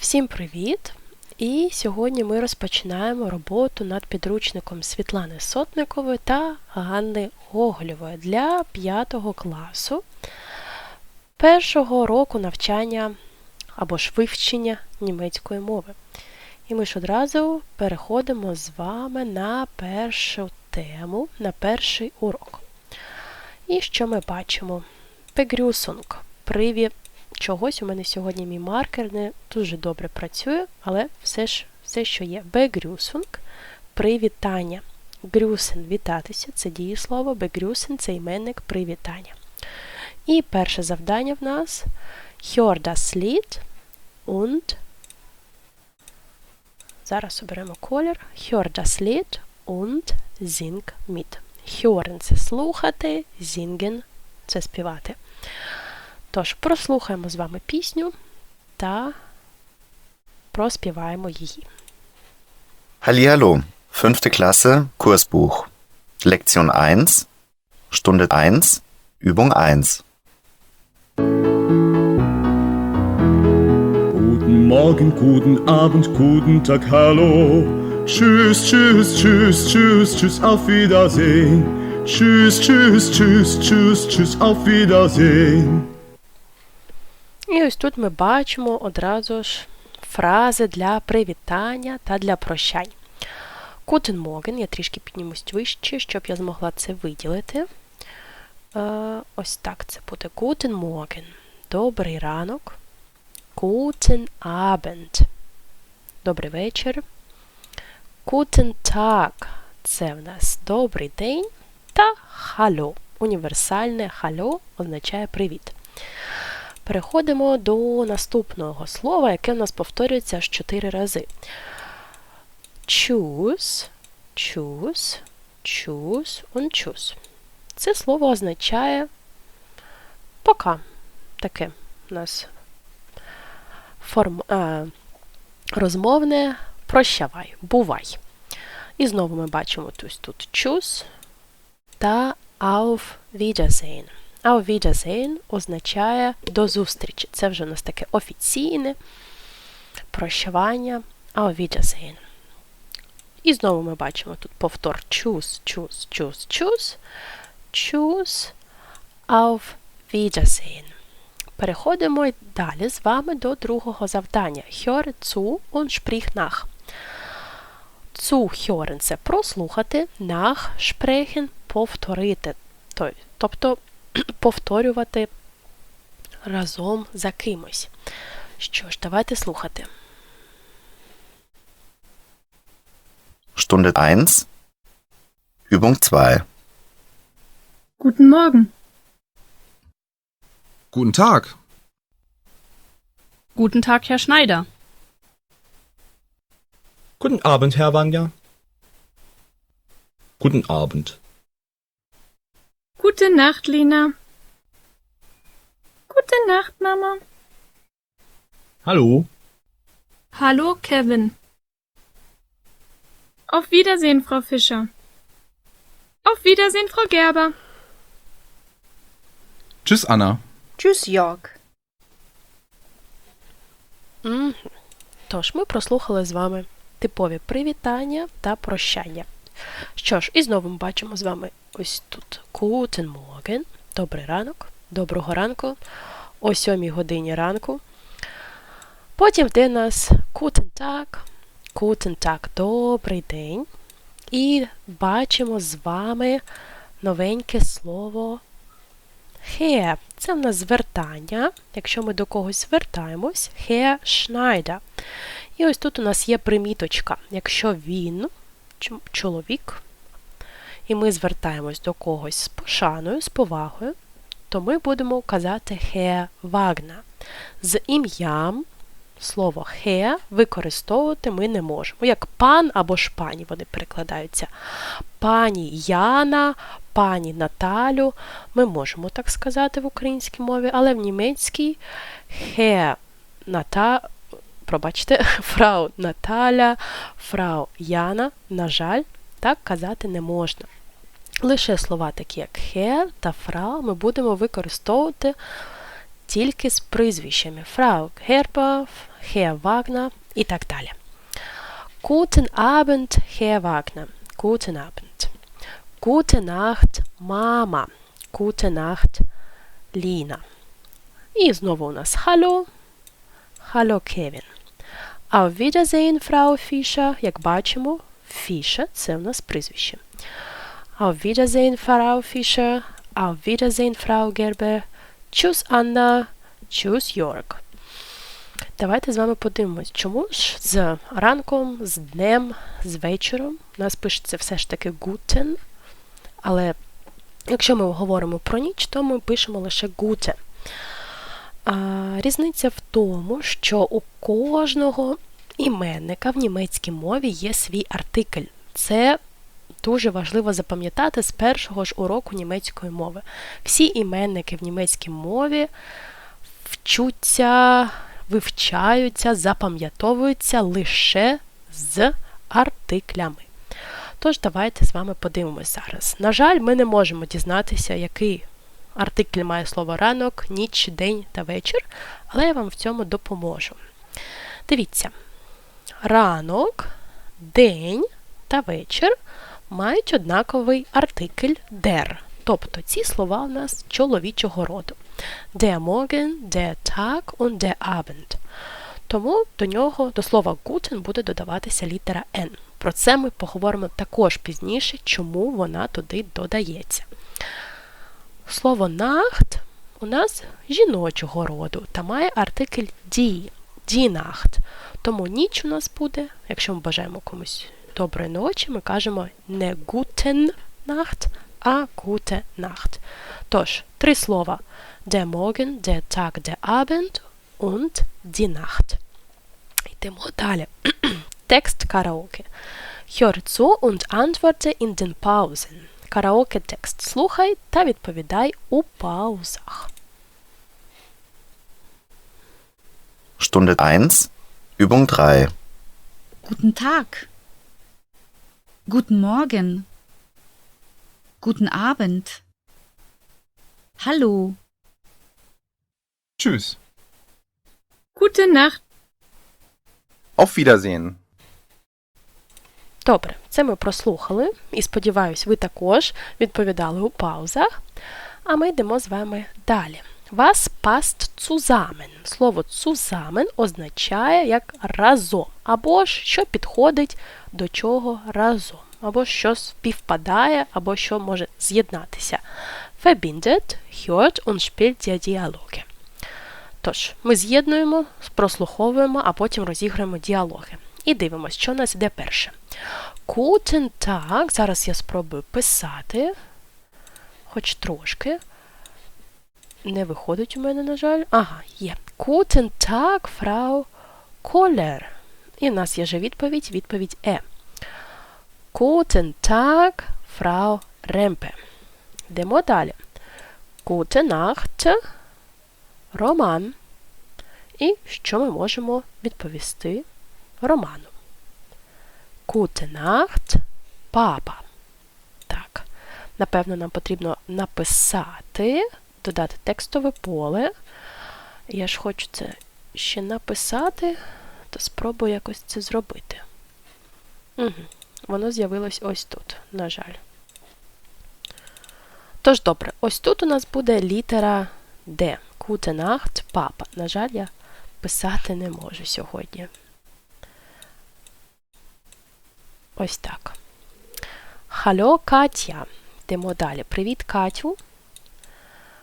Всім привіт! І сьогодні ми розпочинаємо роботу над підручником Світлани Сотникової та Ганни Гоголєвої для 5 класу першого року навчання або ж вивчення німецької мови. І ми ж одразу переходимо з вами на першу тему, на перший урок. І що ми бачимо? Begrüßung. Привіт. Чогось у мене сьогодні мій маркер не дуже добре працює, але все ж все, що є. Begrüßung – привітання. Grüßen – вітатися це дієслово, begrüßen – це іменник привітання. І перше завдання в нас Hör das und Зараз оберемо колір. Hör das und mit. Hören – це слухати, singen – це співати. Тож, прослухаємо з вами пісню та проспіваємо її. Hallihallo, fünfte Klasse, Kursbuch. Lektion 1, Stunde 1, Übung 1. Guten Morgen, guten Abend, guten Tag, hallo. Tschüss, tschüss, tschüss, tschüss, tschüss, auf Wiedersehen. Tschüss, tschüss, tschüss, tschüss, tschüss, auf Wiedersehen. І ось тут ми бачимо одразу ж фрази для привітання та для прощань. Guten Morgen, я трішки піднімусь вище, щоб я змогла це виділити. Е, ось так це буде. Guten Morgen. Добрий ранок. Guten Abend. Добрий вечір. Guten Tag. Це в нас добрий день. Та Hallo. Універсальне Hallo означає привіт. Переходимо до наступного слова, яке в нас повторюється аж 4 рази. Choose, choose, choose und choose. Це слово означає пока. Таке у нас форм, а, розмовне прощавай, бувай. І знову ми бачимо тут, choose та auf Wiedersehen. Auf Wiedersehen означає до зустрічі. Це вже у нас таке офіційне прощавання. Auf Wiedersehen. І знову ми бачимо тут повтор choose, choose, choose, choose. Choose auf Wiedersehen. Переходимо далі з вами до другого завдання. Hör zu und sprich nach. Zu hören – це прослухати, nach sprechen – повторити. Тобто повторювати разом за кимось. Що ж, давайте слухати. Stunde 1, Übung 2. Guten Morgen. Guten Tag. Guten Tag, Herr Schneider. Guten Abend, Herr Wanja. Guten Abend. Gute Nacht, Lena. Gute Nacht, Mama. Hallo. Hallo, Kevin. Auf Wiedersehen, Frau Fischer. Auf Wiedersehen, Frau Gerber. Tschüss, Anna. Tschüss, Jörg. Мгм. Тож, ми прослухали з вами типові привітання та прощання. Що ж, і знову ми бачимо з вами ось тут Guten Morgen, добрий ранок, доброго ранку, о 7 годині ранку. Потім йде у нас Guten Tag, Guten Tag, добрий день. І бачимо з вами новеньке слово Herr. Це в нас звертання. Якщо ми до когось звертаємось, Herr Schneider. І ось тут у нас є приміточка. Якщо він, чоловік, і ми звертаємось до когось з пошаною, з повагою, то ми будемо казати Herr Wagner. З ім'ям слово Herr використовувати ми не можемо. Як пан або ж пані вони перекладаються. Пані Яна, пані Наталю. Ми можемо так сказати в українській мові, але в німецькій Herr Ната... Пробачте, фрау Наталя, фрау Яна, на жаль, так казати не можна. Лише слова такі, як Herr та Frau, ми будемо використовувати тільки з прізвищами Фрау Гербер, Herr Wagner і так далі. Guten Abend, Herr Wagner. Guten Abend. Gute Nacht, Mama. Gute Nacht, Lina. І знову у нас Hallo. Hallo, Kevin. Auf Wiedersehen, Frau Fischer. Як бачимо, Fischer – це у нас прізвище. Auf Wiedersehen, Frau Fischer. Auf Wiedersehen, Frau Gerber. Tschüss, Anna. Tschüss, Jörg. Давайте з вами подивимось, чому ж з ранком, з днем, з вечором у нас пишеться все ж таки guten, але якщо ми говоримо про ніч, то ми пишемо лише gute. Різниця в тому, що у кожного іменника в німецькій мові є свій артикль. Це дуже важливо запам'ятати з першого ж уроку німецької мови. Всі іменники в німецькій мові вчуться, вивчаються, запам'ятовуються лише з артиклями. Тож, давайте з вами подивимось зараз. На жаль, ми не можемо дізнатися, який артикль має слово ранок, ніч, день та вечір, але я вам в цьому допоможу. Дивіться, ранок, день та вечір мають однаковий артикль der. Тобто ці слова у нас чоловічого роду. Der Morgen, der Tag und der Abend. Тому до нього, до слова guten буде додаватися літера N. Про це ми поговоримо також пізніше, чому вона туди додається. Слово Nacht у нас жіночого роду та має артикль die, die Nacht. Тому ніч у нас буде, якщо ми бажаємо комусь доброї ночі, ми кажемо не guten Nacht, а gute Nacht. Тож, три слова. Der Morgen, der Tag, der Abend und die Nacht. Йдемо далі. Текст караоке. Hör zu und antworte in den Pausen. Караоке текст. Слухай та відповідай у паузах. Stunde 1, Übung 3. Guten Tag. Guten Morgen. Guten Abend. Hallo. Tschüss. Gute Nacht. Auf Wiedersehen. Добре, Це ми прослухали, і сподіваюсь, ви також відповідали у паузах. А ми йдемо з вами далі. Was passt zusammen? Слово zusammen означає як разом, або ж що підходить до чого разом, або що співпадає, або що може з'єднатися. Verbindet, hört und spielt die Dialoge. Тож, ми з'єднуємо, прослуховуємо, а потім розіграємо діалоги. І дивимося, що у нас іде перше. Guten Tag. Зараз я спробую писати, хоч трошки. Не виходить у мене, на жаль. Ага, є. Guten Tag, Frau Koller. І в нас є вже відповідь, відповідь Е. Guten Tag, Frau Rempe. Йдемо далі. Gute Nacht, Роман. І що ми можемо відповісти Роману? Gute Nacht, папа. Так. Напевно, нам потрібно написати, додати текстове поле. Я ж хочу це ще написати, то спробую якось це зробити. Угу. Воно з'явилось ось тут, на жаль. Тож, добре, ось тут у нас буде літера Д. Gute Nacht, папа. На жаль, я писати не можу сьогодні. Ось так. Халло, Катя. Йдемо далі. Привіт, Катю.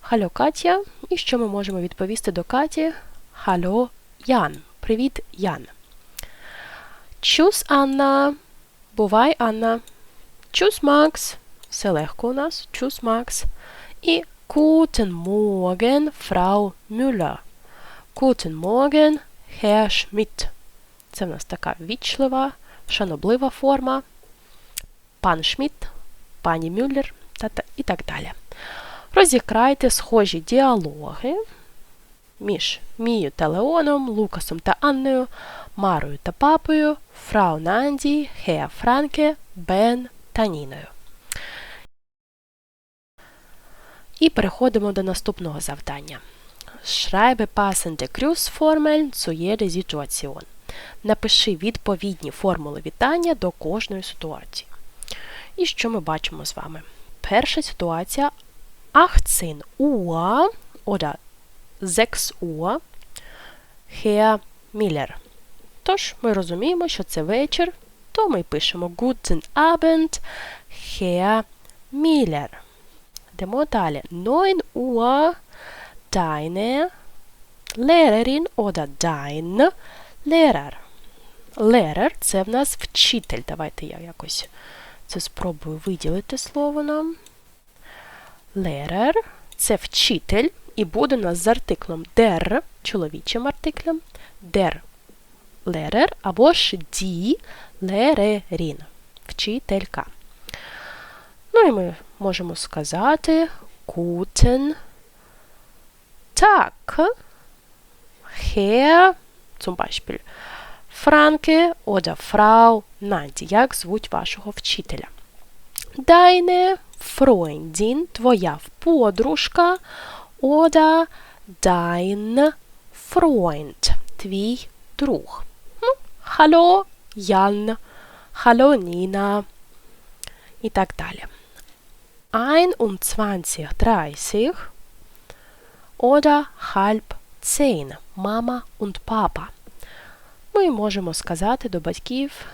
Халло, Катя. І що ми можемо відповісти до Каті? Халло, Ян. Привіт, Ян. Чус, Анна. Бувай, Анна. Чус, Макс. Все легко у нас. Чус, Макс. І Guten Morgen, Frau Müller. Guten Morgen, Herr Schmidt. Це в нас така вічлива, шаноблива форма. Пан Шмідт, пані Мюллер і так далі. Розікрайте схожі діалоги між Мією та Леоном, Лукасом та Анною, Марою та папою, Фрау Нанді, Хеа Франке, Бен та Ніною. І переходимо до наступного завдання. Schreibe passende Grußformeln zu jeder Situation. Напиши відповідні формули вітання до кожної ситуації. І що ми бачимо з вами? Перша ситуація 18 Uhr oder 6 Uhr Herr Miller. Тож ми розуміємо, що це вечір, то ми пишемо Guten Abend, Herr Miller. Йдемо далі. 9 Uhr deine Lehrerin oder dein Lehrer. Lehrer – це в нас вчитель. Давайте я якось це спробую виділити слово нам. Lehrer – це вчитель, і буде у нас з артиклом der, чоловічим артиклем, der Lehrer або ж die Lehrerin, вчителька. Ну і ми можемо сказати Guten Tag, Herr, zum Beispiel Franke oder Frau Nandy, як звуть вашого вчителя. Deine Freundin, твоя подружка, oder dein Freund, твій друг. Ну, Hallo Jan, Hallo Nina і так далі. 21.30 oder halb zehn, мама und Papa. Ми можемо сказати до батьків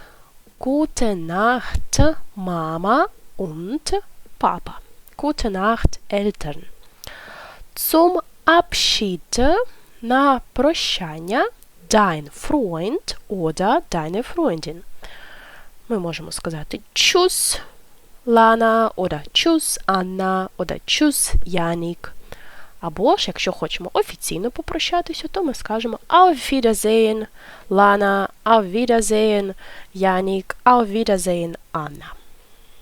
Gute Nacht, Mama und Papa. Gute Nacht, Eltern. Zum Abschied на прощання dein Freund oder deine Freundin. Ми можемо сказати Tschüss, Lana, oder Tschüss, Anna, oder Tschüss, Janik. Або ж, якщо хочемо офіційно попрощатися, то ми скажемо Auf Wiedersehen, Lana, Auf Wiedersehen, Janik, Auf Wiedersehen, Anna.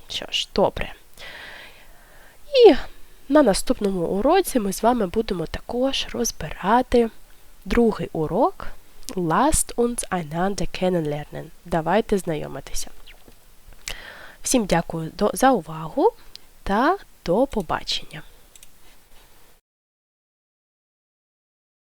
Що ж, добре. І на наступному уроці ми з вами будемо також розбирати другий урок Lasst uns einander kennenlernen. Давайте знайомитися. Всім дякую за увагу та до побачення.